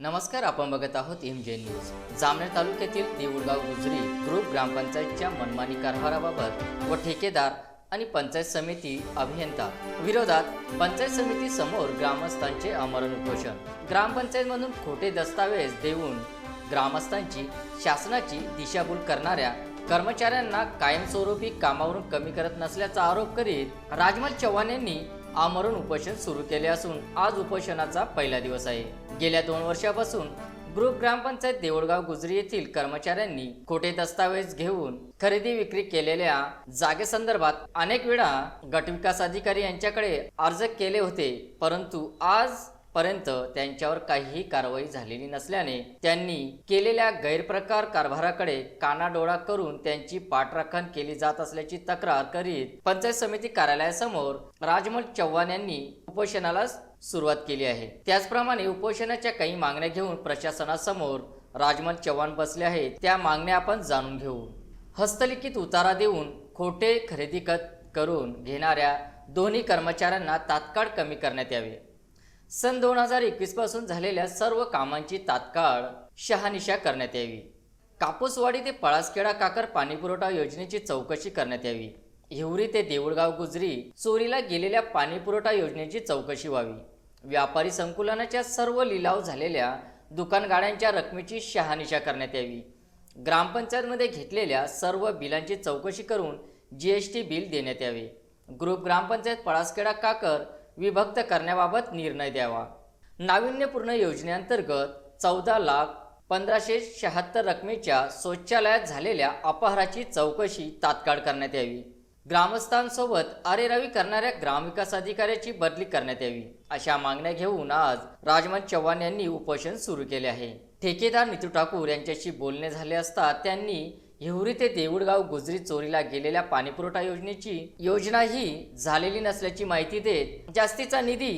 नमस्कार आपण बघत आहोत एम जे न्यूज जामनेर तालुक्यातील देऊळगाव गुजरी ग्रुप ग्रामपंचायतच्या मनमानी कारभाराबाबत व ठेकेदार आणि पंचायत समिती अभियंता विरोधात पंचायत समिती समोर ग्रामस्थांचे आमरण उपोषण. ग्रामपंचायतमधून खोटे दस्तावेज देऊन ग्रामस्थांची शासनाची दिशाभूल करणाऱ्या कर्मचाऱ्यांना कायमस्वरूपी कामावरून कमी करत नसल्याचा आरोप करीत राजमल चव्हाण यांनी आमरण उपोषण सुरू केले असून आज उपोषणाचा पहिला दिवस आहे. गेल्या दोन वर्षापासून ग्रुप ग्रामपंचायत देऊळगाव गुजरी येथील कर्मचाऱ्यांनी खोटे दस्तावेज घेऊन खरेदी विक्री केलेल्या जागेसंदर्भात अनेक वेळा गटविकास अधिकारी यांच्याकडे अर्ज केले होते. परंतु आज पर्यंत त्यांच्यावर काहीही कारवाई झालेली नसल्याने त्यांनी केलेल्या गैरप्रकार कारभाराकडे कानाडोळा करून त्यांची पाठराखण केली जात असल्याची तक्रार करीत पंचायत समिती कार्यालयासमोर राजमल चव्हाण यांनी उपोषणाला सुरुवात केली आहे. त्याचप्रमाणे उपोषणाच्या काही मागण्या घेऊन प्रशासनासमोर राजमल चव्हाण बसले आहेत. त्या मागण्या आपण जाणून घेऊ. हस्तलिखित उतारा देऊन खोटे खरेदी करून घेणाऱ्या दोन्ही कर्मचाऱ्यांना तात्काळ कमी करण्यात यावे. सन दोन हजार एकवीसपासून झालेल्या सर्व कामांची तात्काळ शहानिशा करण्यात यावी. कापूसवाडी ते पळासखेडा काकर पाणीपुरवठा योजनेची चौकशी करण्यात यावी. हिवरी ते देऊळगाव गुजरी चोरीला गेलेल्या पाणीपुरवठा योजनेची चौकशी व्हावी. व्यापारी संकुलनाच्या सर्व लिलाव झालेल्या दुकानगाड्यांच्या रकमेची शहानिशा करण्यात यावी. ग्रामपंचायतमध्ये घेतलेल्या सर्व बिलांची चौकशी करून जी एस टी बिल देण्यात यावे. ग्रुप ग्रामपंचायत पळासखेडा काकर विभक्त करण्याबाबत निर्णय द्यावा. नाविन्यपूर्ण योजनेअंतर्गत चौदा लाख पंधराशे शहात्तर रकमेच्या शौचालयात झालेल्या अपहाराची चौकशी तात्काळ करण्यात यावी. ग्रामस्थांसोबत अरेरावी करणाऱ्या ग्रामविकास अधिकाऱ्याची बदली करण्यात यावी अशा मागण्या घेऊन आज राजमन चव्हाण यांनी उपोषण सुरू केले आहे. ठेकेदार नितू ठाकूर यांच्याशी बोलणे झाले असता त्यांनी हिवरी ते देऊळगाव गुजरी चोरीला गेलेल्या पाणीपुरवठा योजनेची योजना ही झालेली नसल्याची माहिती देत जास्तीचा निधी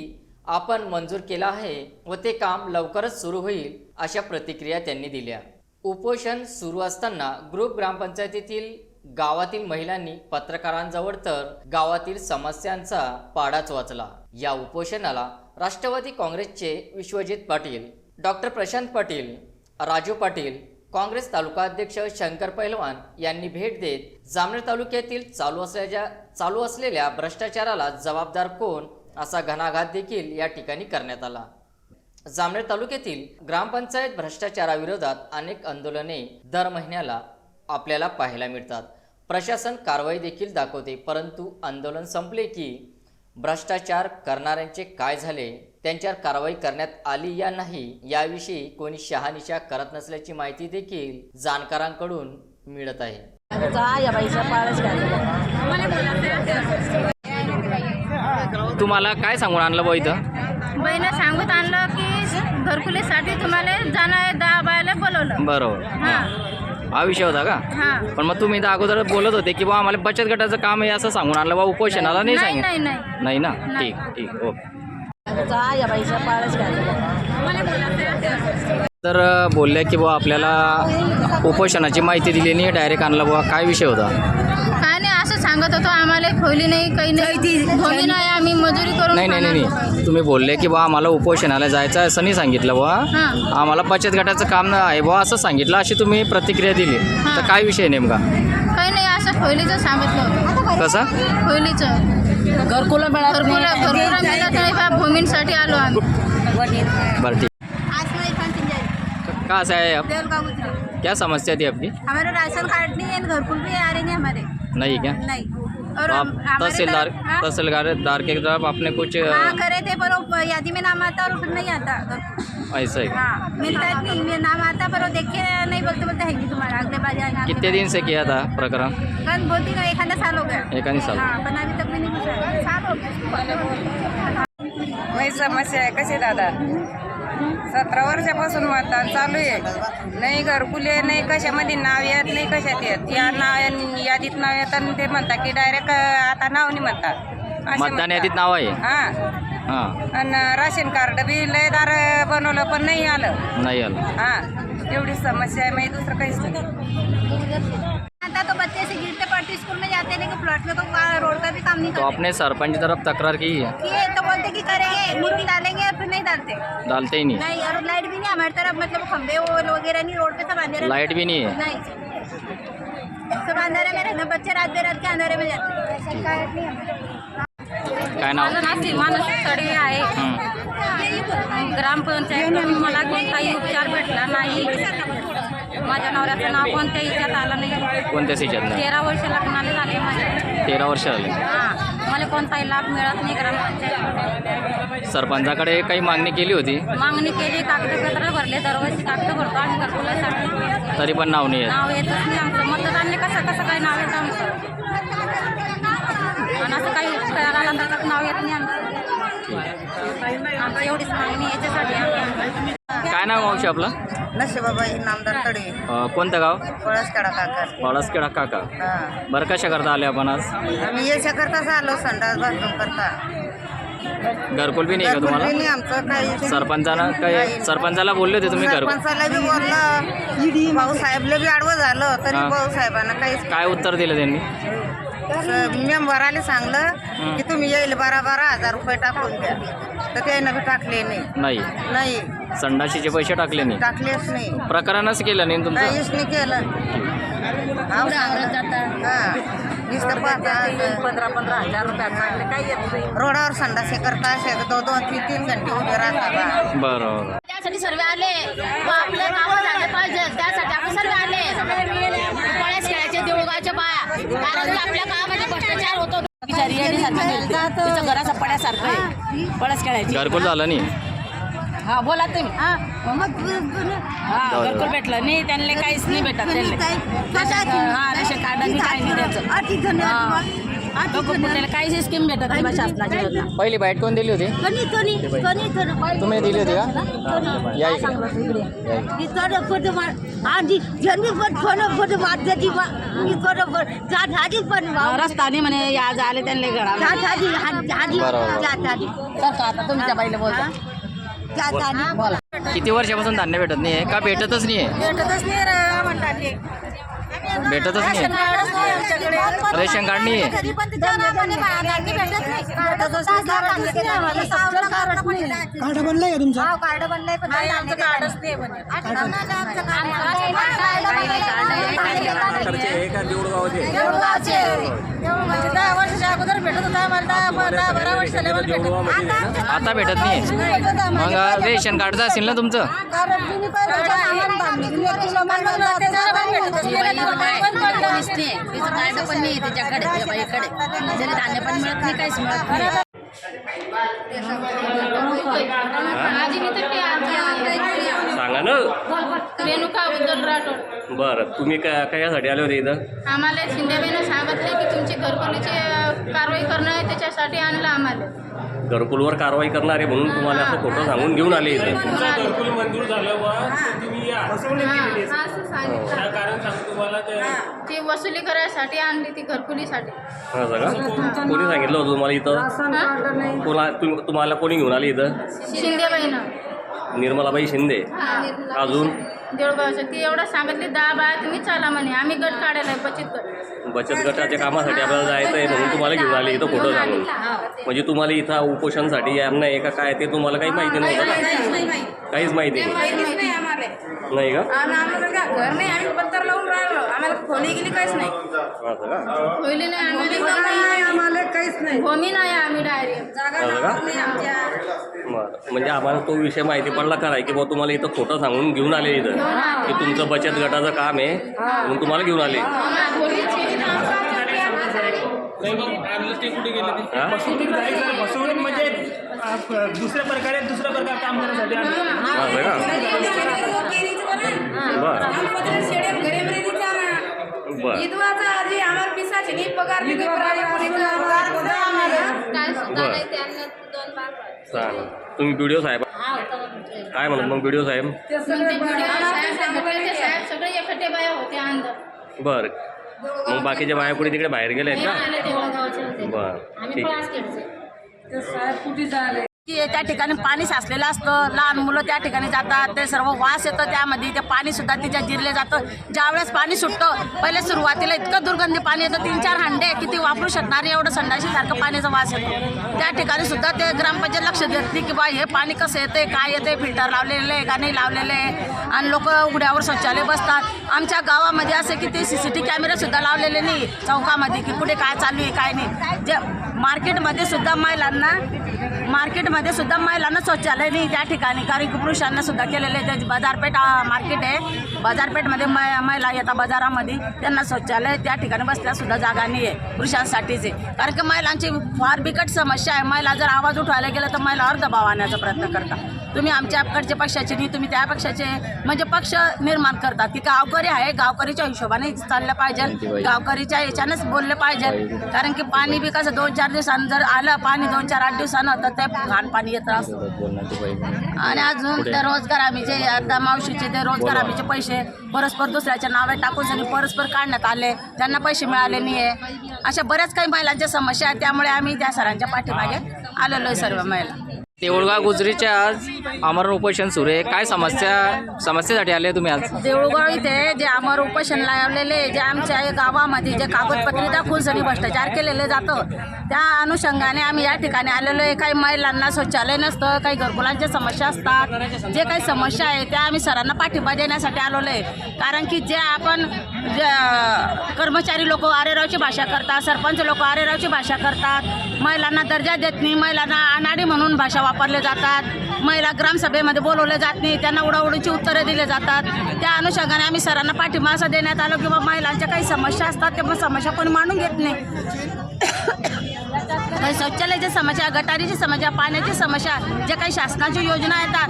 आपण मंजूर केला आहे व ते काम लवकरच सुरू होईल अशा प्रतिक्रिया त्यांनी दिल्या. उपोषण सुरू असताना ग्रुप ग्रामपंचायतीतील गावातील महिलांनी पत्रकारांजवळ तर गावातील समस्यांचा पाडाच वाचला. या उपोषणाला राष्ट्रवादी काँग्रेसचे विश्वजित पाटील डॉक्टर प्रशांत पाटील राजू पाटील काँग्रेस तालुका अध्यक्ष शंकर पैलवान यांनी भेट देत जामनेर तालुक्यातील चालू असलेल्या चालू असलेल्या भ्रष्टाचाराला जबाबदार कोण असा घणाघात देखील या ठिकाणी करण्यात आला. जामनेर तालुक्यातील ग्रामपंचायत भ्रष्टाचाराविरोधात अनेक आंदोलने दर महिन्याला आपल्याला पाहायला मिळतात. प्रशासन कारवाई देखील दाखवते परंतु आंदोलन संपले की भ्रष्टाचार करणाऱ्यांचे काय झाले? त्यांच्यावर कारवाई करण्यात आली या नाही याविषयी कोणी शहानिशा करत नसल्याची माहिती देखील जाणकारांकडून मिळत आहे. तुम्हाला काय सांगून आणलं बा इथं? बहिणं सांगून आणलं की घरकुलीसाठी तुम्हाला जाणं आहे दहा बायला बोलवलं. बरोबर. हा. विषय होता का? हा. पण मग तुम्ही अगोदर बोलत होते की बा आम्हाला बचत गटाचं काम आहे असं सांगून आणलं. बा उपोषणाला नाही नाही सांगितलं. नाही नाही. नाही ना? नाही. ठीक ठीक. ओके. तर बोलले की बुवा आपल्याला उपोषणाची माहिती दिली नाही डायरेक्ट आणलं बुवा. काय विषय होता? काय नाही असं सांगत होतो. आम्हाला खोली नाही काही नाही. खोली नाही आम्ही मजुरी करून नाही नाही नाही खाणार. नाही. तुम्ही बोलले की बा आम्हाला उपोषणाला जायचं आहे असं नाही सांगितलं बुवा. हा. आम्हाला बचत गटाचं काम नाही आहे बुवा असं सांगितलं अशी तुम्ही प्रतिक्रिया दिली. तर काय विषय नेमका? काही नाही असं खोलीचं सांगितलं होतं कसा? खोलीचं. घरकुलं मिळत घरकुला घरकुला मिळत नाही. भूमींसाठी आलो आम्ही. बरं ठीक. आज नाही खान कहाँ से आए आप क्या समस्या थी आपकी हमारे राशन कार्ड नहीं है घरकुल भी आ रहे हैं हमारे नहीं क्या नहीं. और तो आप तहसीलदार? तहसीलदार के तरफ़ आपने कुछ हाँ करे थे पर यादी में नाम आता और फिर नहीं आता। ऐसा है। हाँ मिलता है नहीं मेरा नाम आता पर वो देख के नहीं बोलते बोलते है नहीं तुम्हारा अगले बार जाएगा कितने दिन से किया था प्रकरण? कल बोलती ना एक आधा साल हो गया। एक आधी साल। हाँ पण अभी तक भी नहीं पूछा साल हो गया। माझी समस्या आहे कशी दादा? सतरा वर्षापासून मतदान चालू आहे. नाही घरकुल नाही कशामध्ये नाव येत नाही कशात येत. या नाव यादीत नाव येत आणि ते म्हणतात की डायरेक्ट आता नाव नाही म्हणतात असे मतदान म्हणतात. यादीत नाव आहे? हा हां. आणि राशन कार्ड बी लयदार बनवलं पण नाही आलं. नाही आलं. हा. एवढी समस्या आहे म्हणजे दुसरं काहीच नाही. आता तो बच्चे से गिरते पड़ते स्कूल में जाते लेकिन प्लॉट में का- रोड का भी काम नहीं तो आपने सरपंच की तरफ़ तकरार की है? किए तो बोलते कि करेंगे मुर्गी डालेंगे और फिर नहीं डालते? डालते ही नहीं। नहीं और लाइट भी नहीं हमारी तरफ़ मतलब खंबे वगैरह नहीं रोड पे सब अंधेरा लाइट भी नहीं है। नहीं। सब अंधेरे में रहना बच्चे रात बेरात के अंधेरे में जाते काय नाव? माझं नाव सडी आहे. हं. ग्रामपंचायत मला कोणताही उपचार भेटला नाही. माझ्या नवऱ्याचं नाव कोणत्या हिच्यात आलं नाही. कोणत्या सीजन नाही? तेरा वर्ष लग्नाला झाले माझे तेरा वर्ष झाले. हां. मला कोणताही लाभ मिळत नाही ग्रामपंचायत सरपंचाकडे काही मागणी केली होती? मागणी केली कागदपत्र भरले दरवर्षी कागद भरतो आम्ही घरकुलासाठी तरी पण नाव नाही नाव येतच नाही आमचं. मतदानने कसं कसं काही नाव येतं आमचं? आणि असं काही उपचार आला तर नाव येत नाही आमचं. आमचं एवढीच मागणी याच्यासाठी आम्ही काय नाव मावशी आपलं? नशिबाबाई नामदार तडे. अं, कोणतं गाव? पळसकडा काकर बाळासखेडा काका. हा. बरं कशा करता आले आपण आज? आम्ही याच्या करताच आलो संडास बाथरूम करता. घरकुल बी नाही का घरकुल बी नाही तुम्हाला आमचं काही सरपंचानं काय सरपंचाला बोलले होते तुम्ही घर सरपंचाला बी बोललं. भाऊसाहेबला बी आडवं झालं तरी हा. भाऊसाहेबांना काहीच काय उत्तर दिलं त्यांनी? मेंबराले सांगलं की तुम्ही येईल बारा बारा हजार रुपये टाकून द्या. तर त्यानं बी टाकले नाही. नाही. नाही. संडाशीचे पैसे टाकले नाही. टाकलेच नाही. प्रकरणच केलं नाही तुमचं? काहीच नाही केलं. हाव सांगलं. हा. नुसतं पाहता पंधरा पंधरा हजार रुपये रोडावर संडासे करता असे दोन दोन तीन तीन घंटे उभे राहता बा. बरं त्यासाठी सर्व आले. व आपले कामं झाले पाहिजे. त्यासाठी आपण सर्व आले पळ्याच खेळायचे देऊळगावच्या बाया कारण आपल्या भ्रष्टाचार होतो. घराचा पड्यासारखं आहे. पडस खेळायची. घरकुल झालं नाही. हा बोला तुम्ही. हा. हा घरकुल भेटलं. नाही त्यांना काहीच नाही भेटत त्यांना. हा रेशन कार्ड काही नाही त्याचं. हा. लोकं काहीच स्कीम भेटत नाही बा शासनाच्या योजना. पहिली बाईट कोण दिली होती? तुम्ही दिली होती का? या इकडे. या इकडे. हा, रस्ता नाही म्हणे आज आले त्यांना घरा बरोबर. तर आता तुमच्या बाईला बोलता बोला किती वर्षापासून धान्य भेटत नाही आहे का भेटतच नाही आहे भेटतच नाही म्हणतात भेटतच नाही रेशन कार्ड नाही आहे कार्ड बनलाय का तुमचं कार्ड बनलंय पण आमचं कार्डच नाही बने दहा वर्षाच्या अगोदर भेटत होता आम्हाला दहा दहा बारा वर्ष झाले मला भेटत नाही. आता भेटत नाही. मग रेशन कार्डचं असेल ना तुमचं? नाही. तिचं कार्ड पण नाही. त्याच्याकडे त्या बाईकडे त्याला धान्य पण मिळत नाही. काहीच मिळत नाही. सांगा ना. रेणुका उद्धव राठोड. बरं तुम्ही काय कशासाठी आले होते इथं? आम्हाला शिंदेबाईनं सांगितले आहे त्याच्यासाठी आणलं आम्हाला. घरकुलवर कारवाई करणारे म्हणून तुम्हाला असं खोटं सांगून घेऊन आले इथं. घरकुल मंजूर झालं व तुम्ही या. फसवणूक हा, केलेली आहे. असं सांगितलं. काय कारण सांगू तुम्हाला ते ती वसुली करायसाठी आणली ती घरकुलीसाठी. असं का कोणी सांगितलं होतं तुम्हाला इथं? हा? कोणा तुम- तुम्हाला कोणी घेऊन आले इथं? शिंदेबाईनं. निर्मलाबाई शिंदे. अजून? देऊळगावचं ती एवढं सांगितली दहा बाया तुम्ही चला म्हणे आम्ही गट काढायला आहे, बचत गट. बचत गटाच्या कामासाठी आपल्याला जायचं आहे म्हणून तुम्हाला घेऊन आले इथं खोटं सांगून म्हणजे तुम्हाला इथं उपोषणसाठी यायला नाही का काय ते तुम्हाला काही माहिती नव्हतं का? काहीच माहिती नाही. नाही. का? घर नाही आम्ही पत्तर लावून राहिलो. आम्हाला खोली गेली काहीच नाही. असं का? होईल नाही आम्ही आम्हाला काहीच नाही. भूमी नाही आम्ही डायरेक्ट असं का? बरं. म्हणजे आम्हाला तो विषय माहिती पडला कराय की बुवा तुम्हाला इथं खोटं सांगून घेऊन आले इथं. की तुमचं बचत गटाचं काम आहे. म्हणून तुम्हाला घेऊन आले. म्हणजे दुसऱ्या प्रकारे दुसऱ्या प्रकार काम करण्यासाठी आम्ही असं का बरं बरं काय बरं. तुम्ही व्हिडिओ साहेब. काय म्हणत मग व्हिडिओ साहेब. सगळे एकटे बाया होते अंदर. बरं. मग बाकीच्या बाया कुठे तिकडे बाहेर गेल्या आहेत का ते गावचे होते. बरं आम्ही ठीक. खेळचे की त्या ठिकाणी पाणी साचलेलं असतं. लहान मुलं त्या ठिकाणी जातात. ते सर्व वास येतं त्यामध्ये. ते पाणी सुद्धा तिच्या जिरले जातं. ज्यावेळेस पाणी सुटतं पहिले सुरुवातीला इतकं दुर्गंधी पाणी येतं. तीन चार हांडे किती वापरू शकणार एवढं संडाशीसारखं पाण्याचा वास येतो. त्या ठिकाणी सुद्धा ते ग्रामपंचायत लक्ष देत नाही की बा हे पाणी कसं येते काय येते फिल्टर लावलेलं आहे का नाही लावलेलं आहे? आणि लोक उघड्यावर शौचालय बसतात. आमच्या गावामध्ये असे की ते सी सी टी कॅमेरेसुद्धा लावलेले नाही चौकामध्ये की कुठे काय चालू आहे काय नाही. जे मार्केटमध्ये सुद्धा महिलांना मार्केटमध्ये सुद्धा महिलांना शौचालय नाही त्या ठिकाणी. कारण की पुरुषांना सुद्धा केलेले. ते बाजारपेठ मार्केट आहे. बाजारपेठमध्ये मै महिला येतात बाजारामध्ये. त्यांना शौचालय त्या ठिकाणी बसल्या सुद्धा जागा नाही आहे पुरुषांसाठीच आहे. कारण की महिलांची फार बिकट समस्या आहे. महिला जर आवाज उठवायला गेला तर महिलावर दबाव आणण्याचा प्रयत्न करतात. तुम्ही आमच्याकडचे पक्षाचे नाही तुम्ही त्या पक्षाचे म्हणजे पक्ष निर्माण करतात. की गावकरी आहे गावकरीच्या हिशोबाने चाललं पाहिजे. गावकरीच्या ह्याच्यानेच बोलले पाहिजे. कारण की पाणी बी कसं दोन चार दिवसांनी जर आलं पाणी दोन चार आठ दिवसानं तर ते घाण पाणी येतं असतं आणि अजून ते रोजगार हमीचे आता मावशीचे ते रोजगार हमीचे पैसे परस्पर दुसऱ्याच्या नावे टाकून सनी परस्पर काढण्यात आले. त्यांना पैसे मिळाले नाही आहे अशा बऱ्याच काही महिलांच्या समस्या आहेत त्यामुळे आम्ही त्या सरांच्या पाठीमागे आलेलो आहे सर्व महिला. देऊळगाव गुजरीच्या आज आमरण उपोषण सुरू आहे. काय समस्या समस्येसाठी आले तुम्ही आज? देऊळगाव इथे जे अमर उपोषण लावलेले जे आमच्या या गावामध्ये जे कागदपत्रे दाखवून सनी भ्रष्टाचार केलेले जातं त्या अनुषंगाने आम्ही या ठिकाणी आलेलो आहे. काही महिलांना शौचालय नसतं काही घरकुलांच्या समस्या असतात. जे काही समस्या आहे त्या आम्ही सरांना पाठिंबा देण्यासाठी आलेलो आहे. कारण की जे आपण कर्मचारी लोक आरेरावची भाषा करतात सरपंच लोक आरेरावची भाषा करतात महिलांना दर्जा देत नाही महिलांना अनाडी म्हणून भाषा वापरले जातात. महिला ग्रामसभेमध्ये बोलवले जात नाही. त्यांना उडाउडीची उत्तरं दिले जातात. त्या अनुषंगाने आम्ही सरांना पाठिंबा असं देण्यात आलो किंवा महिलांच्या काही समस्या असतात. ते मग समस्या कोणी मांडून घेत नाही. म्हणजे शौचालयाची समस्या गटारीची समस्या पाण्याची समस्या ज्या काही शासनाच्या योजना येतात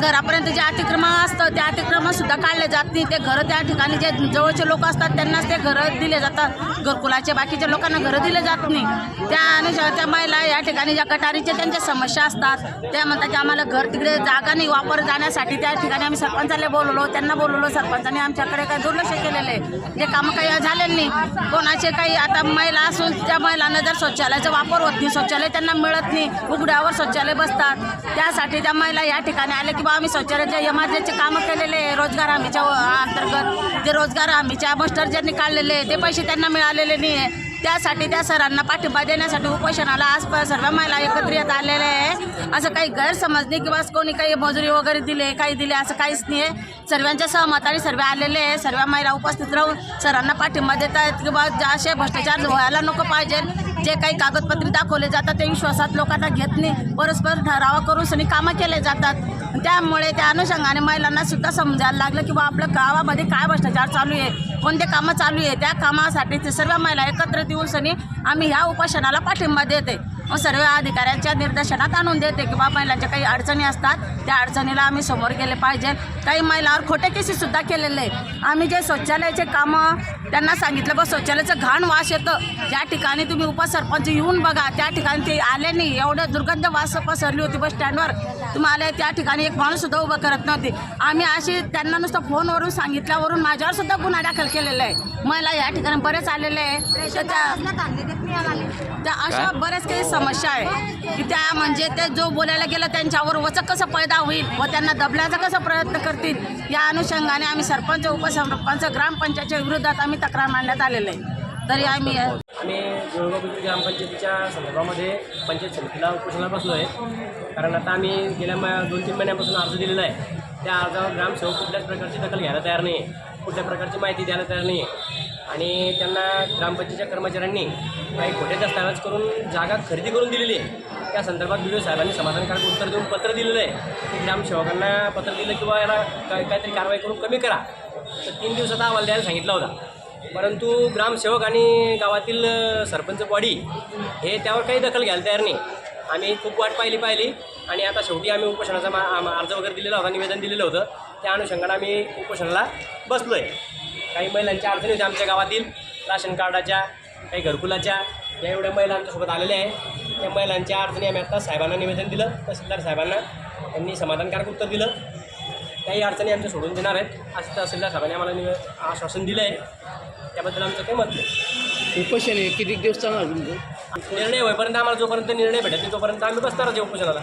घरापर्यंत जे अतिक्रमण असतं त्या अतिक्रमण सुद्धा काढले जात नाही. ते घरं त्या ठिकाणी जे जवळचे लोक असतात त्यांनाच ते घरं दिले जातात. घरकुलाचे बाकीच्या लोकांना घरं दिले जात नाही. त्या अनुसार त्या महिला या ठिकाणी ज्या गटारीच्या त्यांच्या समस्या असतात त्या म्हणतात की आम्हाला घर तिकडे जागा नाही वापर जाण्यासाठी. त्या ठिकाणी आम्ही सरपंचाला बोलवलो त्यांना बोलवलो सरपंचाने आमच्याकडे काही दुर्लक्ष केलेलं आहे. जे कामं काही झाले नाही. कोणाचे काही आता महिला असून त्या महिलांना जर शौचालयाचा वापर होत नाही शौचालय त्यांना मिळत नाही. उघड्यावर शौचालय बसतात. त्यासाठी त्या महिला या ठिकाणी आल्या की बा आम्ही शौचालयाच्या इमारतीचे कामं केलेले आहे रोजगार हमीच्या अंतर्गत. जे रोजगार हमीच्या मास्टर ज्यांनी काढलेले आहे, ते पैसे त्यांना मिळालेले नाही आहे. त्यासाठी त्या सरांना पाठिंबा देण्यासाठी उपोषणाला आज सर्व महिला एकत्र येत आलेल्या आहे. असं काही गैरसमज नाही की बस कोणी काही मजुरी वगैरे दिले काही दिले असं काहीच नाही आहे. सर्वांच्या सहमताने सर्व आलेले आहे. सर्व महिला उपस्थित राहून सरांना पाठिंबा देत आहेत की असे भ्रष्टाचार व्हायला नको पाहिजे. जे काही कागदपत्रे दाखवले जातात ते विश्वासात लोकांना घेत नाही. परस्पर ठराव करून सनी कामं केले जातात. त्यामुळे त्या अनुषंगाने महिलांना सुद्धा समजायला लागलं की बा आपल्या गावामध्ये काय भ्रष्टाचार चालू आहे? कोणते कामं चालू आहे त्या कामासाठी ते सर्व महिला एकत्र येऊन सनी आम्ही ह्या उपोषणाला पाठिंबा देते. व सर्व अधिकाऱ्यांच्या निर्देशनात आणून देते की बा महिलांच्या काही अडचणी असतात त्या अडचणीला आम्ही समोर गेले पाहिजे. काही महिलावर खोटे केसेससुद्धा केलेले आहे आम्ही जे शौचालयाचे कामं त्यांना सांगितलं बा शौचालयाचं घाण वास येतं. ज्या ठिकाणी तुम्ही उपसरपंच येऊन बघा त्या ठिकाणी ते आले नाही. एवढं दुर्गंध वास पसरली होती बस स्टँडवर. तुम्ही आले त्या ठिकाणी एक माणूस सुद्धा उभं करत नव्हते. आम्ही अशी त्यांना नुसतं फोनवरून सांगितल्यावरून माझ्यावर सुद्धा गुन्हा दाखल केलेला आहे. मला या ठिकाणी बरेच आलेले आहे. तर त्या त्या अशा बऱ्याच काही समस्या आहे. की त्या म्हणजे ते जो बोलायला गेलं त्यांच्यावर वचक कसं पैदा होईल व त्यांना दबण्याचा कसा प्रयत्न करतील या अनुषंगाने आम्ही सरपंच उपसरपंच ग्रामपंचायतच्या विरोधात आम्ही तक्रार मांडण्यात आलेलं आहे. तरी आम्ही आम्ही जळगाव ग्रामपंचायतीच्या संदर्भामध्ये पंचायत समितीला उपोषणाला बसलो आहे. कारण आता आम्ही गेल्या दोन तीन महिन्यापासून अर्ज दिलेला आहे. त्या अर्जावर ग्रामसेवक कुठल्याच प्रकारची दखल घ्यायला तयार नाही. कुठल्या प्रकारची माहिती द्यायला तयार नाही. आणि त्यांना ग्रामपंचायतीच्या कर्मचाऱ्यांनी काही खोटे दस्तावेज करून जागा खरेदी करून दिलेली आहे. त्या संदर्भात बी साहेबांनी समाधानकारक उत्तर देऊन पत्र दिलेलं आहे की ग्रामसेवकांना पत्र दिलं किंवा याला काय काहीतरी कारवाई करून कमी करा. तर तीन दिवसात अहवाल द्यायला सांगितला होता. परंतु ग्रामसेवक आणि गावातील सरपंच बॉडी हे त्यावर काही दखल घ्यायला तयार नाही. आम्ही खूप वाट पाहिली पाहिली. आणि आता शेवटी आम्ही उपोषणाचा मा अर्ज वगैरे दिलेला होता निवेदन दिलेलं होतं. त्या अनुषंगानं आम्ही उपोषणाला बसलो आहे काही महिलांच्या अडचणी होत्या आमच्या गावातील. राशन कार्डाच्या काही घरकुलाच्या या एवढ्या महिला आमच्यासोबत आलेल्या आहे त्या महिलांच्या अडचणी आम्ही आता साहेबांना निवेदन दिलं. तहसीलदार साहेबांना त्यांनी समाधानकारक उत्तर दिलं. काही अडचणी आमच्या सोडून देणार आहेत. असं तहसीलदार साहेबांनी आम्हाला निवे आश्वासन दिलं आहे. त्याबद्दल आमचं काही मत नाही. उपोषण आहे. किती दिवस चालणार तुमचं? निर्णय होईपर्यंत आम्हाला जोपर्यंत निर्णय भेटत नाही तोपर्यंत आम्ही बसणारच उपोषणाला.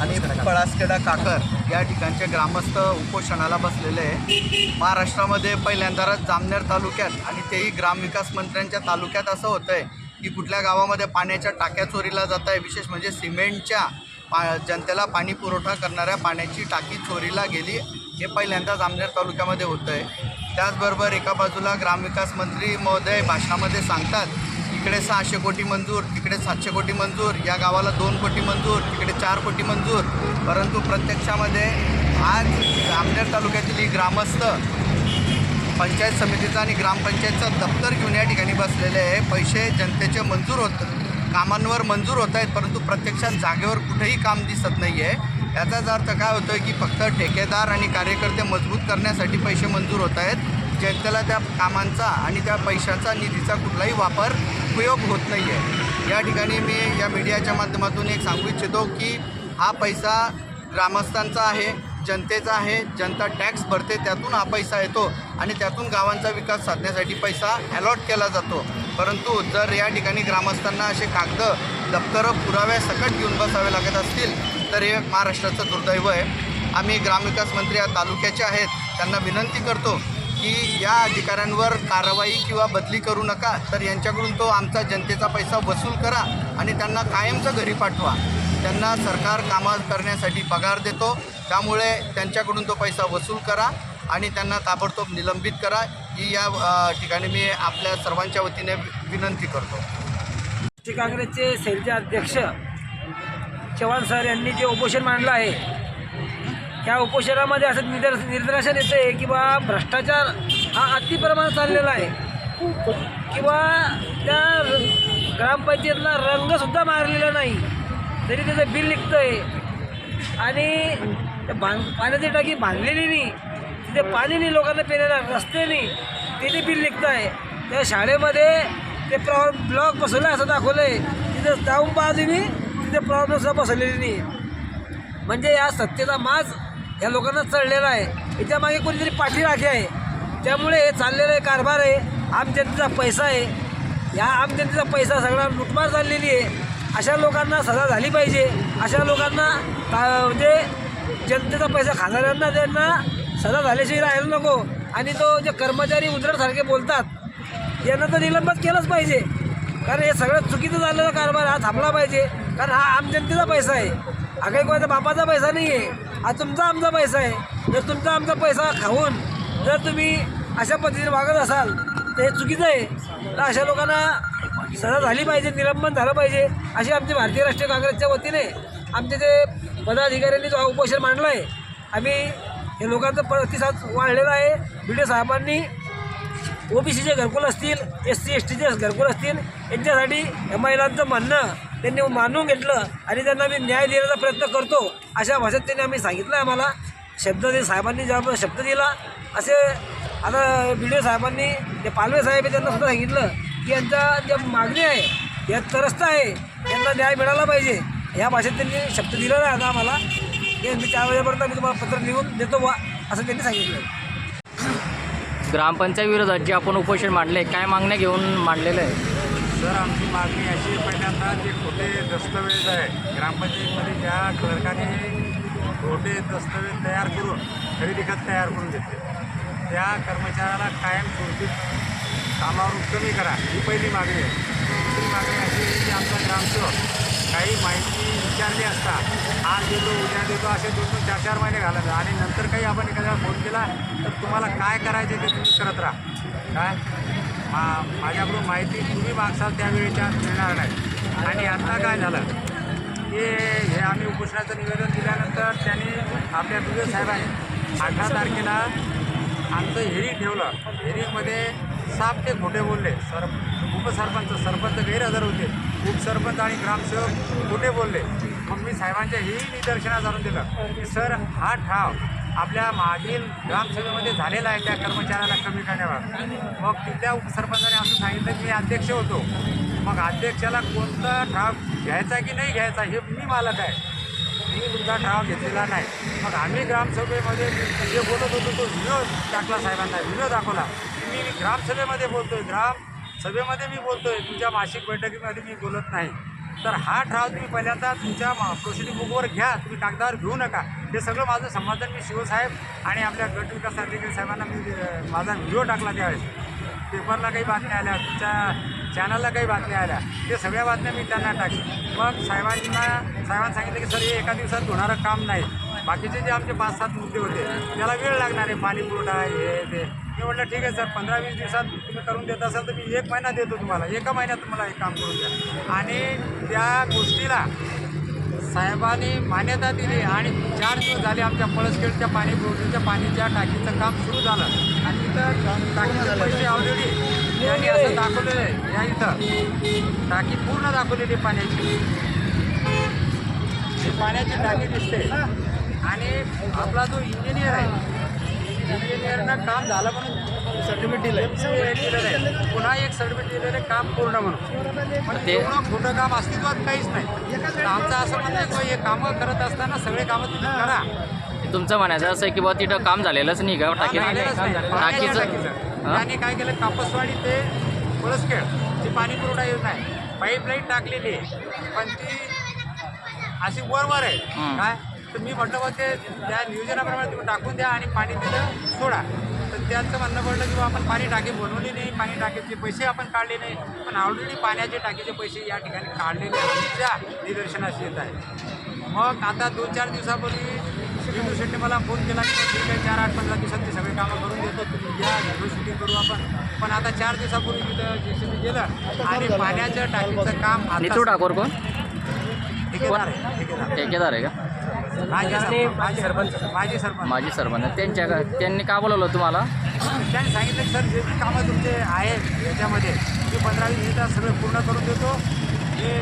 आणि पळासखेडा काकर या ठिकाणचे ग्रामस्थ उपोषणाला बसलेले आहे महाराष्ट्रामध्ये पहिल्यांदाच जामनेर तालुक्यात आणि तेही ग्रामविकास मंत्र्यांच्या तालुक्यात असं होतं आहे की कुठल्या गावामध्ये पाण्याच्या टाक्या चोरीला जात आहे विशेष म्हणजे सिमेंटच्या पा जनतेला पाणी पुरवठा करणाऱ्या पाण्याची टाकी चोरीला गेली. हे पहिल्यांदाच जामनेर तालुक्यामध्ये होतं आहे त्याचबरोबर एका बाजूला ग्रामविकास मंत्री महोदय भाषणामध्ये सांगतात इकडे सहाशे कोटी मंजूर तिकडे सातशे कोटी मंजूर या गावाला दोन कोटी मंजूर तिकडे चार कोटी मंजूर. परंतु प्रत्यक्षामध्ये आज जामनेर तालुक्यातील ही ग्रामस्थ पंचायत समितीचं आणि ग्रामपंचायतचं दप्तर घेऊन या ठिकाणी बसलेले आहे. पैसे जनतेचे मंजूर होत कामांवर मंजूर होत आहेत परंतु प्रत्यक्षात जागेवर कुठेही काम दिसत नाही आहे याचाच अर्थ काय होतो आहे की फक्त ठेकेदार आणि कार्यकर्ते मजबूत करण्यासाठी पैसे मंजूर होत आहेत. जनतेला त्या कामांचा आणि त्या पैशाचा निधीचा कुठलाही वापर उपयोग होत नाही आहे या ठिकाणी मी या मीडियाच्या माध्यमातून एक सांगू इच्छितो की हा पैसा ग्रामस्थांचा आहे. जनतेचा आहे जनता टॅक्स भरते त्यातून हा पैसा येतो आणि त्यातून गावांचा विकास साधण्यासाठी पैसा अलॉट केला जातो. परंतु जर या ठिकाणी ग्रामस्थांना असे कागद दप्तरं पुराव्या सकट घेऊन बसावे लागत असतील तर हे महाराष्ट्राचं दुर्दैव आहे. आम्ही ग्रामविकास मंत्री या तालुक्याचे आहेत त्यांना विनंती करतो की या अधिकाऱ्यांवर कारवाई किंवा बदली करू नका तर यांच्याकडून तो आमचा जनतेचा पैसा वसूल करा आणि त्यांना कायमचं घरी पाठवा. त्यांना सरकार कामं करण्यासाठी पगार देतो. त्यामुळे त्यांच्याकडून तो पैसा वसूल करा आणि त्यांना ताबडतोब निलंबित करा. ही या ठिकाणी मी आपल्या सर्वांच्या वतीने विनंती करतो. राष्ट्रीय काँग्रेसचे सेलचे अध्यक्ष चव्हाण सर यांनी जे उपोषण मांडलं आहे त्या उपोषणामध्ये असं निदर्श निदर्शन येतं आहे की बा भ्रष्टाचार हा अतिप्रमाणात चाललेला आहे. किंवा त्या र- ग्रामपंचायतला रंगसुद्धा मारलेला नाही. तरी त्याचं बिल निघतं आहे आणि त्या बांध पाण्याची टाकी बांधलेली नाही. तिथे पाणी नाही लोकांना पिण्याला रस्ते नाही. तिथे बिल निघतं आहे त्या शाळेमध्ये ते प्रॉ ब्लॉक बसवलं असं दाखवलं आहे तिथे जाऊन पाहा तुम्ही तिथे प्रॉब्लेमसुद्धा बसवलेली नाही. म्हणजे या सत्तेचा माज या लोकांना चढलेला आहे. याच्या मागे कोणीतरी पाठीराखे आहे. त्यामुळे हे चाललेलं आहे कारभार आहे. आम जनतेचा पैसा आहे. या आम जनतेचा पैसा सगळा लुटमार चाललेली आहे. अशा लोकांना सजा झाली पाहिजे. अशा लोकांना म्हणजे जनतेचा पैसा खाणाऱ्यांना त्यांना सजा झाल्याशिवाय राहायला नको. आणि तो जे कर्मचारी उंदरासारखे बोलतात यांना तर निलंबन केलंच पाहिजे. कारण हे सगळं चुकीचं झालेला कारभार हा थांबला पाहिजे. कारण हा आम जनतेचा पैसा आहे. हा काही कोणाचा बापाचा पैसा नाही आहे हा तुमचा आमचा पैसा आहे. जर तुमचा आमचा पैसा खाऊन जर तुम्ही अशा पद्धतीने वागत असाल तर हे चुकीचं आहे. तर अशा लोकांना सजा झाली पाहिजे निलंबन झालं पाहिजे अशी आमची भारतीय राष्ट्रीय काँग्रेसच्या वतीने आमचे जे पदाधिकाऱ्यांनी जो उपोषण मांडला आहे आम्ही हे लोकांचा प्रतिसाद वाढलेला आहे. बी डी साहेबांनी ओबीसीचे घरकुल असतील एस सी एस टीचे घरकुल असतील यांच्यासाठी महिलांचं म्हणणं त्यांनी मानून घेतलं आणि त्यांना मी न्याय देण्याचा प्रयत्न करतो अशा भाषेत त्यांनी आम्ही सांगितलं आहे आम्हाला. शब्द दे साहेबांनी ज्या शब्द दिला असे आता बी डी साहेबांनी ते पालवे साहेब आहे त्यांना सुद्धा सांगितलं की यांच्या ज्या मागणी आहे या तरस्त आहे यांना न्याय मिळाला पाहिजे. ह्या भाषेत त्यांनी शब्द दिलेला आहे आता आम्हाला. की मी चार वाजेपर्यंत मी तुम्हाला पत्र लिहून देतो बा असं त्यांनी सांगितलं. ग्रामपंचायत विरोधात जे आपण उपोषण मांडले काय मागण्या घेऊन मांडलेलं आहे? सर आमची मागणी अशी आहे, पहिल्यांदा जे खोटे दस्तवेज आहे ग्रामपंचायतीमध्ये ज्या क्लर्काने खोटे दस्तवेज तयार करून खरेदी खत तयार करून घेतले त्या कर्मचाऱ्याला कायमस्वरूपी कामावर कमी करा. ही पहिली मागणी आहे. दुसरी मागणी अशी आहे की आमचा ग्रामसेवक काही माहिती विचारली असता आज देतो उद्या देतो असे दोन दोन चार चार महिने घालत आणि नंतर काही आपण एखाद्याला फोन केला तर तुम्हाला काय करायचे ते तुम्ही करत राहा. काय? मा माझ्याकडून माहिती तुम्ही मागसाल त्यावेळेच्या मिळणार नाही. आणि आता काय झालं? हे हे आम्ही उपोषणाचं निवेदन दिल्यानंतर त्यांनी आपल्या दुबे साहेबांनी अठरा तारखेला आमचं हेरिंग ठेवलं. हेरिंगमध्ये साप ते खोटे बोलले. सर उपसरपंच सरपंच गैरहजर होते. उपसरपंच आणि ग्रामसेवक खोटे बोलले. मग मी साहेबांच्या हेही निदर्शनास आणून दिलं. की सर हा ठाव आपल्या मागील ग्रामसभेमध्ये झालेला आहे. त्या कर्मचाऱ्याला कमी करण्यावर. मग तिथल्या उपसरपंचाने असं सांगितलं की मी अध्यक्ष होतो. मग अध्यक्षाला कोणता ठाव घ्यायचा की नाही घ्यायचा हे मी मालक आहे. मी तुमचा ठराव घेतलेला नाही. मग आम्ही ग्रामसभेमध्ये जे बोलत होतो तो व्हिडिओ टाकला साहेबांना व्हिडिओ दाखवला. मी ग्रामसभेमध्ये बोलतोय आहे ग्रामसभेमध्ये मी बोलतोय तुमच्या मासिक बैठकीमध्ये मी बोलत नाही. तर हा ठराव तुम्ही पहिल्यांदा तुमच्या प्रोसिडिंग बुकवर घ्या तुम्ही कागदावर घेऊ नका. हे सगळं माझं संपादन मी शिवसाहेब आणि आपल्या गटविकास अधिकारी साहेबांना मी माझा व्हिडिओ टाकला त्यावेळेस. पेपरला काही बातम्या आल्या तुमच्या चॅनलला काही बातम्या आल्या. ते सगळ्या बातम्या मी त्यांना टाकली मग साहेबांना साहेबांनी सांगितलं की सर हे एका दिवसात होणारं काम नाही. बाकीचे जे आमचे पाच सात मुद्दे होते त्याला वेळ लागणार आहे. पाणी पुरवठा हे ते. मी म्हटलं ठीक आहे सर. पंधरा वीस दिवसात तुम्ही करून देत असाल तर मी एक महिना देतो तुम्हाला. एका महिन्यात तुम्हाला हे काम करून द्या. आणि त्या गोष्टीला साहेबांनी मान्यता दिली आणि चार दिवस झाले आमच्या पळसखेडच्या पाणी पुरवठ्याच्या पाणीच्या टाकीचं काम सुरू झालं. आणि तिथं टाकीचे पैसे ऑलरेडी यांनी असं दाखवलेलं आहे. या इथं. टाकी पूर्ण दाखवलेली पाण्याची. ही पाण्याची टाकी दिसते. आणि आपला जो इंजिनियर आहे इंजिनियरनं काम झालं म्हणून सर्टिफिकेट दिलं दिलेलं आहे पुन्हा एक सर्टिफिकेट दिलेलं आहे काम पूर्ण म्हणून. पण ते- खोटं काम अस्तित्वात काहीच नाही. आमचं असं म्हणणं आहे की हे कामं करत असताना सगळे कामं तुम्ही करा. तुमचं म्हणायचं असं आहे की बुवा तिथं काम झालेलंच नाही का. पाण्याच्या टाकीचं? त्यांनी काय केलं? कापसवाडी ते पळसखेड जी पाणी पुरवठा योजना आहे. पाईपलाईन टाकलेली आहे. पण ती अशी वरवर आहे. हं. काय? तर मी म्हटलं बघ ते त्या नियोजनाप्रमाणे तुम्ही टाकून द्या आणि पाणी तिथं सोडा. तर त्यांचं म्हणणं पडलं की बा आपण पाणी टाकी बनवली नाही. पाणी टाकीचे पैसे आपण काढले नाही. पण ऑलरेडी पाण्याचे टाकीचे पैसे या ठिकाणी काढलेले निदर्शनास येत आहे. मग आता दोन चार दिवसापूर्वी शेट्टी मला फोन केला की ठीक आहे चार आठ पंधरा दिवसात ते सगळे कामं करून देतो. तुम्ही या व्हिडिओ शूटिंग करू आपण. पण आता चार दिवसापूर्वी तिथं जे सी बी गेलं आणि पाण्याच्या टाकीचं काम आता ठाकूर कोण? ठेकेदार आहे ठेकेदार. ठेकेदार आहे का? माजी सरपंच माजी सरपंच माजी सरपंच. माजी सरपंच. त्यांच्या का त्यांनी का बोलवलं तुम्हाला? त्यांनी सांगितलं की सर जे बी कामं तुमचे आहेत याच्यामध्ये मी पंधरा वीस मिनिटात सगळं पूर्ण करून देतो. हे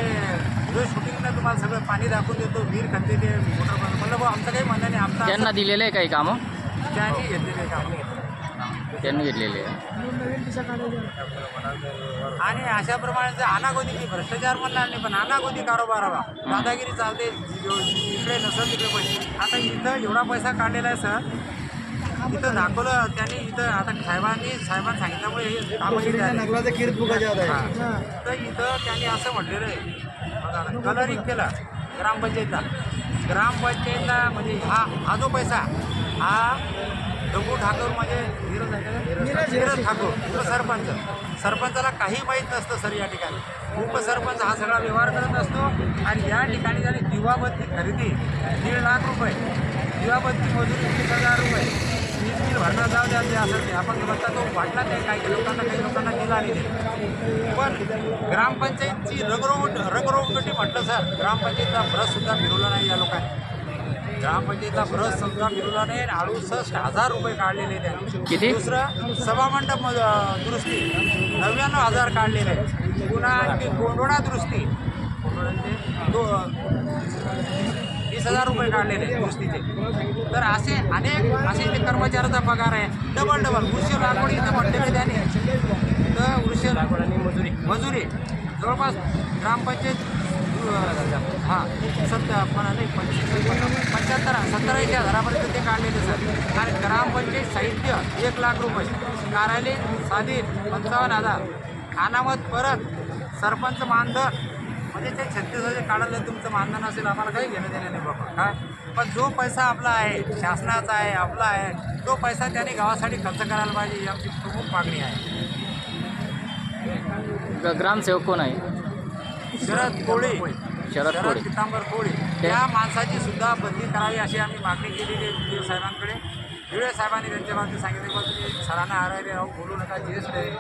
व्हिडिओ शूटिंगनं तुम्हाला सगळं पाणी दाखवून देतो विहीर खणलेली आहे मोटर म्हणलं भाऊ आमचं काही म्हणणं नाही आमचं त्यांना दिलेलं आहे काही कामं? त्यांनी घेतलेले काम. त्यांनी घेतलेले आणि अशाप्रमाणे जर अनागोदी भ्रष्टाचार म्हणणार नाही पण अनागोदी कारोबार हवा. दादागिरी चालते जो- इकडे नसत तिकडे पैसे. आता इथं एवढा पैसा काढलेला आहे सर. इथं दाखवलं त्यांनी इथं आता साहेबांनी साहेबांनी सांगितल्यामुळे हे कामं. तर इथं त्यांनी असं म्हटलेलं आहे. कलरिंग केलं ग्रामपंचायतला. ग्रामपंचायतला म्हणजे हा हा जो पैसा हा दगू ठाकूर म्हणजे नीरज? नीरज ठाकूर. उपसरपंच. सरपंचाला काही माहीत नसतं सर या ठिकाणी. उपसरपंच हा सगळा व्यवहार करत असतो आणि या ठिकाणी झाली दिवाबत्ती खरेदी दीड लाख रुपये. दिवाबत्ती मजुरी वीस हजार रुपये. बिल भरणं जाऊ द्या ते असं ते आपण बघता तो वाटला नाही काही लोकांना काही लोकांना दिला नाही ते. पण ग्रामपंचायतची रगरोट रगरोगटी म्हटलं सर ग्रामपंचायतचा भ्रस सुद्धा फिरवला नाही या लोकांनी ग्रामपंचायतचा भ्रस सुद्धा फिरवला नाही अडुसष्ट हजार रुपये काढलेले त्यांनी किती? दुसरं सभामंडप दुरुस्ती नव्याण्णव हजार काढलेले आहेत. पुन्हा आणखी गोंडोळा दुरुस्ती दो वीस हजार रुपये काढलेले कुस्तीचे. तर असे अनेक असे जे कर्मचाऱ्याचा पगार आहे. डबल डबल वृक्ष लागवड इथं म्हटलेले त्याने. तर वृक्ष लागवड आणि मजुरी. मजुरी. जवळपास ग्रामपंचायत हां सत्तर पण नाही पंचवीस पंच्याहत्तर सत्तर ऐंशी हजारापर्यंत ते काढलेले सर. आणि ग्रामपंचायत साहित्य एक लाख रुपये. कार्यालय साधी पंचावन्न हजार. अनामत परत सरपंच मानधन म्हणजे ते छत्तीस हजार काढायला तुमचं मानधन असेल आम्हाला काही घेणं देणं नाही बाबा. काय पण जो पैसा आपला आहे शासनाचा आहे आपला आहे तो पैसा त्याने गावासाठी खर्च करायला पाहिजे ही आमची प्रमुख मागणी आहे. ग्रामसेवक कोण आहे? शरद कोळी. शरद कोळी. पितांबर कोळी. त्या माणसाची सुद्धा बदली करावी अशी आम्ही मागणी केलेली आहे साहेबांकडे. व्हिडिओ साहेबांनी त्यांच्या बाबतीत सांगितलं की तुम्ही सरांना आर आय राहू बोलू नका ज्येष्ठ आहे.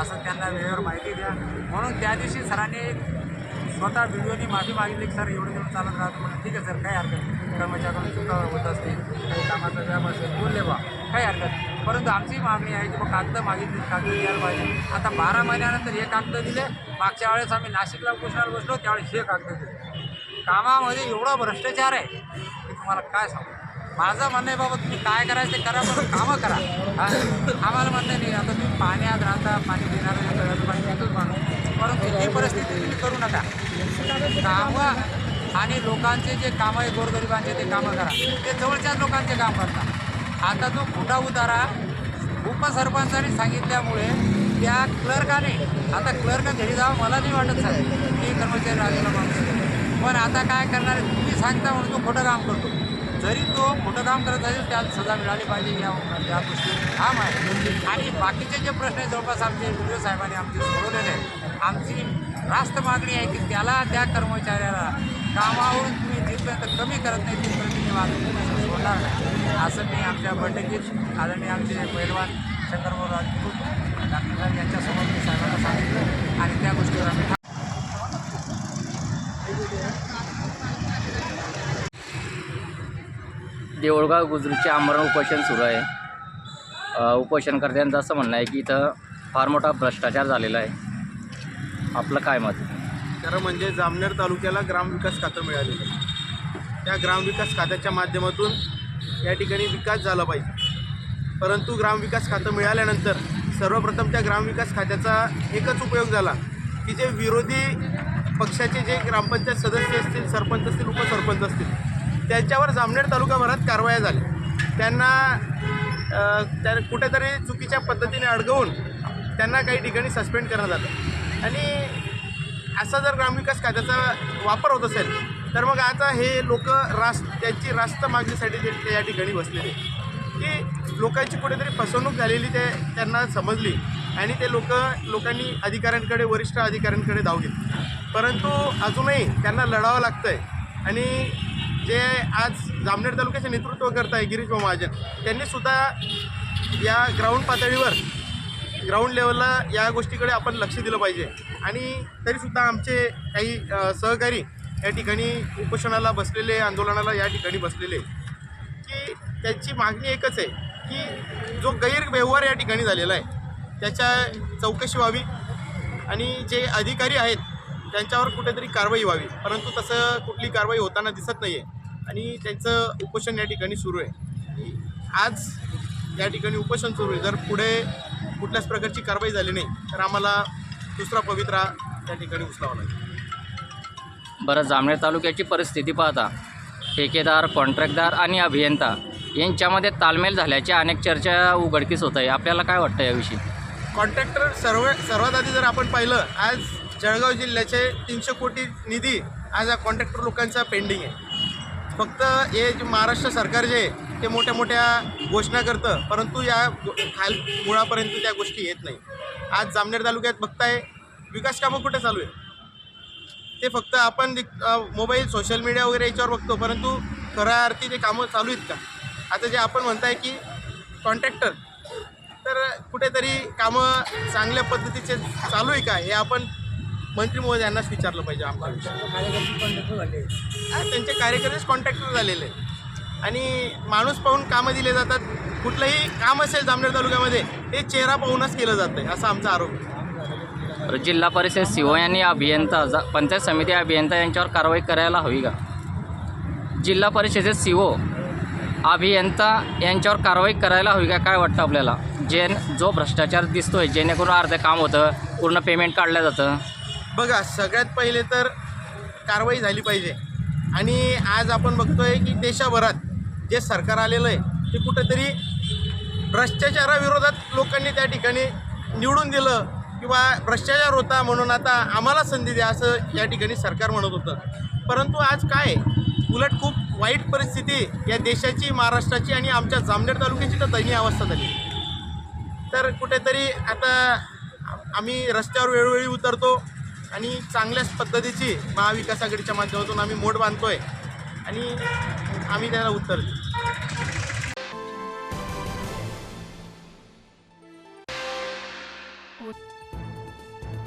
असं त्यांना वेळेवर माहिती द्या. म्हणून त्या दिवशी सरांनी स्वतः व्हिडिओने माफी मागितली की सर एवढं दिवस चालत राहतो म्हणून. ठीक आहे सर काही हरकत नाही. कर्मचाऱ्यांकडून चुका होत असते काही कामाचा व्याप असेल बोलले बा काही हरकत नाही. परंतु आमची मागणी आहे की मग कागद मागितली कागद द्यायला पाहिजे. आता बारा महिन्यानंतर हे कागद दिले मागच्या वेळेस आम्ही नाशिकला उपोषणाला बसलो त्यावेळेस हे कागद दिले. कामामध्ये एवढा भ्रष्टाचार आहे की तुम्हाला काय सांगू? माझं म्हणणं आहे बाबा तुम्ही काय करायचं ते करा पण कामं करा. आम्हाला म्हणणं नाही आता तुम्ही पाण्यात राहता पाणी देणारं सगळ्याचं पाणी देतोच माणूस. परंतु ही परिस्थिती तुम्ही करू नका. कामं आणि लोकांचे जे कामं आहे गोरगरिबांचे ते कामं करा. ते जवळच्याच लोकांचे काम करतात. आता जो खोटा उतारा उपसरपंचाने सांगितल्यामुळे त्या क्लर्काने आता क्लर्क घरी जावं मला नाही वाटत साहेब मी कर्मचारी राजीनामा पण आता काय करणार आहे? तुम्ही सांगता म्हणून तो खोटं काम करतो. जरी तो खोटं काम करत असेल त्याला सजा मिळाली पाहिजे या या गोष्टी ठाम आहे आणि बाकीचे जे प्रश्न आहे जवळपास आमचे व्हिडिओ साहेबांनी आमचे सोडवलेले आहेत. आमची रास्त मागणी आहे की त्याला त्या कर्मचाऱ्याला कामावरून तुम्ही जिथपर्यंत कमी करत नाही तिथपर्यंत मी वागणूक सोडणार नाही. असं मी आमच्या बैठकीत आदरणीय आमचे पैलवान शंकरभाऊ राजपूत डॉक्टर साहेब मी साहेबांना सांगितलं आणि त्या गोष्टीवर आम्ही देऊळगाव गुजरीचे आमरण उपोषण सुरू आहे. उपोषणकर्त्यांचं असं म्हणणं आहे की इथं फार मोठा भ्रष्टाचार झालेला आहे. आपलं काय मत? खरं म्हणजे जामनेर तालुक्याला ग्रामविकास खातं मिळालेलं आहे. त्या ग्रामविकास खात्याच्या माध्यमातून या ठिकाणी विकास झाला पाहिजे. परंतु ग्रामविकास खातं मिळाल्यानंतर सर्वप्रथम त्या ग्रामविकास खात्याचा एकच उपयोग झाला की जे विरोधी पक्षाचे जे ग्रामपंचायत सदस्य असतील सरपंच असतील उपसरपंच असतील त्यांच्यावर जामनेर तालुकाभरात कारवाया झाल्या. त्यांना त्या कुठेतरी चुकीच्या पद्धतीने अडगवून त्यांना काही ठिकाणी सस्पेंड करण्यात आलं. आणि असा जर ग्रामविकास कायद्याचा वापर होत असेल तर मग आता हे लोक रास्त त्यांची रास्त मागणीसाठी ते या ठिकाणी बसलेले की लोकांची कुठेतरी फसवणूक झालेली ते त्यांना समजली आणि ते लोक लोकांनी अधिकाऱ्यांकडे वरिष्ठ अधिकाऱ्यांकडे धाव घेतली. परंतु अजूनही त्यांना लढावं लागतं आहे आणि जे आज जामनेर तालुक्याचे नेतृत्व करत आहे गिरीश महाजन त्यांनीसुद्धा या ग्राउंड पातळीवर ग्राउंड लेवलला या गोष्टीकडे आपण लक्ष दिलं पाहिजे. आणि तरीसुद्धा आमचे काही सहकारी या ठिकाणी उपोषणाला बसलेले आंदोलनाला या ठिकाणी बसलेले. की त्यांची मागणी एकच आहे की जो गैरव्यवहार या ठिकाणी झालेला आहे त्याच्या चौकशी व्हावी. आणि जे अधिकारी आहेत त्यांच्यावर कुठेतरी कारवाई व्हावी. परंतु तसं कुठली कारवाई होताना दिसत नाही आहे आणि त्यांचं उपोषण या ठिकाणी सुरू आहे. आज या ठिकाणी उपोषण सुरू आहे. जर पुढे कुठल्याच प्रकारची कारवाई झाली नाही. तर आम्हाला दुसरा पवित्रा त्या ठिकाणी उचलावा लागेल. बरं जामनेर तालुक्याची परिस्थिती पाहता ठेकेदार कॉन्ट्रॅक्टदार आणि अभियंता यांच्यामध्ये तालमेल झाल्याच्या अनेक चर्चा उघडकीस होत आहे. आपल्याला काय वाटतं याविषयी? कॉन्ट्रॅक्टर सर्व सर्वात आधी जर आपण पाहिलं आज जळगाव जिल्ह्याचे तीनशे कोटी निधी आज या कॉन्ट्रॅक्टर लोकांचा पेंडिंग आहे. फक्त हे जे महाराष्ट्र सरकार जे आहे ते मोठ्या मोठ्या घोषणा करतं परंतु या खाल मुळापर्यंत त्या गोष्टी येत नाही. आज जामनेर तालुक्यात बघताय विकास कामं कुठे चालू आहे ते फक्त आपण मोबाईल सोशल मीडिया वगैरे याच्यावर बघतो परंतु खऱ्या अर्थी ते कामं चालू आहेत का? आता जे आपण म्हणताय की कॉन्ट्रॅक्टर तर कुठेतरी कामं चांगल्या पद्धतीचे चालू आहे का? हे आपण मंत्री महोदयांनाच विचारलं पाहिजे आमच्या त्यांचे कार्यकर्तेच कॉन्ट्रॅक्टर झालेले आहेत. आणि माणूस पाहून कामं दिले जातात. कुठलंही काम असेल जामनेर तालुक्यामध्ये ते चेहरा पाहूनच केलं जातं आहे असा आमचा आरोप आहे. जिल्हा परिषद सीओ यांनी अभियंता जा पंचायत समिती अभियंता यांच्यावर कारवाई करायला हवी का? जिल्हा परिषदेत सीओ अभियंता यांच्यावर कारवाई करायला हवी का? काय वाटतं आपल्याला? जे जो भ्रष्टाचार दिसतोय जेणेकरून अर्धे काम होतं पूर्ण पेमेंट काढलं जातं. बघा सगळ्यात पहिले तर कारवाई झाली पाहिजे. आणि आज आपण बघतोय की देशाभरात जे सरकार आलेलं आहे ते कुठंतरी भ्रष्टाचाराविरोधात लोकांनी त्या ठिकाणी निवडून दिलं किंवा भ्रष्टाचार होता म्हणून आता आम्हाला संधी द्या असं या ठिकाणी सरकार म्हणत होतं. परंतु आज काय? उलट खूप वाईट परिस्थिती या देशाची महाराष्ट्राची आणि आमच्या जामनेर तालुक्याची तर दयनीय अवस्था झाली. तर कुठेतरी आता आम्ही रस्त्यावर वेळोवेळी उतरतो आणि चांगल्याच पद्धतीची महाविकास आघाडीच्या माध्यमातून आम्ही मोड आहे आणि आम्ही त्याला उत्तर देऊ.